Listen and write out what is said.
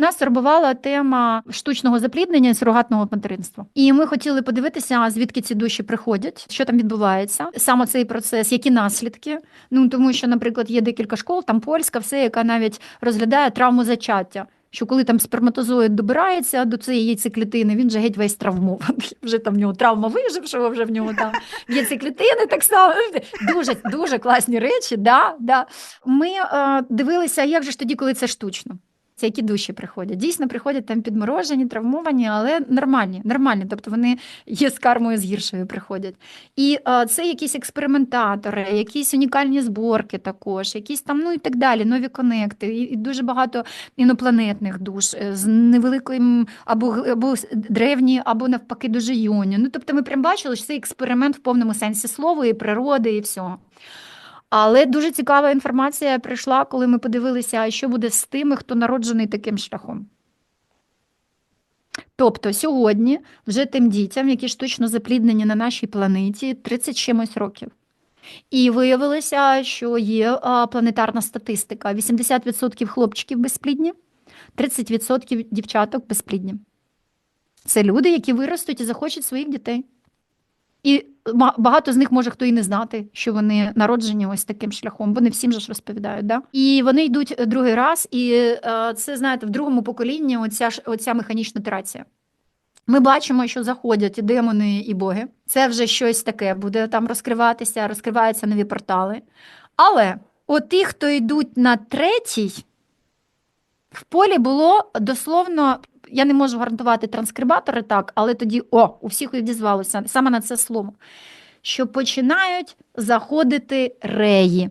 Нас турбувала тема штучного запліднення і сурогатного материнства. І ми хотіли подивитися, звідки ці душі приходять, що там відбувається, саме цей процес, які наслідки. Ну тому що, наприклад, є декілька школ, там польська, все, яка навіть розглядає травму зачаття. Що коли там сперматозоїд добирається до цієї яйцеклітини, він вже геть весь травмований. Вже там в нього травма вижившого, вже в нього там яйцеклітини так само. Дуже дуже класні речі. Да, да. Ми е, дивилися, як же ж тоді, коли це штучно. Це які душі приходять. Дійсно, приходять там підморожені, травмовані, але нормальні, нормальні. Тобто вони є з кармою з гіршою приходять. І е, це якісь експериментатори, якісь унікальні зборки також, якісь там, ну і так далі, нові конекти, і, дуже багато інопланетних душ е, з невеликим або, або древні, або навпаки дуже юні. Ну тобто ми прям бачили, що це експеримент в повному сенсі слова, і природи, і всього. Але дуже цікава інформація прийшла, коли ми подивилися, що буде з тими, хто народжений таким шляхом. Тобто сьогодні вже тим дітям, які штучно запліднені на нашій планеті, 30 чимось років. І виявилося, що є планетарна статистика: 80% хлопчиків безплідні, 30% дівчаток безплідні. Це люди, які виростуть і захочуть своїх дітей. І багато з них може хто і не знати, що вони народжені ось таким шляхом, бо не всім же ж розповідають. Да? І вони йдуть другий раз, і е, це, знаєте, в другому поколінні оця, ж- оця механічна терація. Ми бачимо, що заходять і демони, і боги. Це вже щось таке буде там розкриватися, розкриваються нові портали. Але от хто йдуть на третій, в полі було дословно, я не можу гарантувати транскрибатори так, але тоді о, у всіх відізвалося саме на це слово. Що починають заходити реї.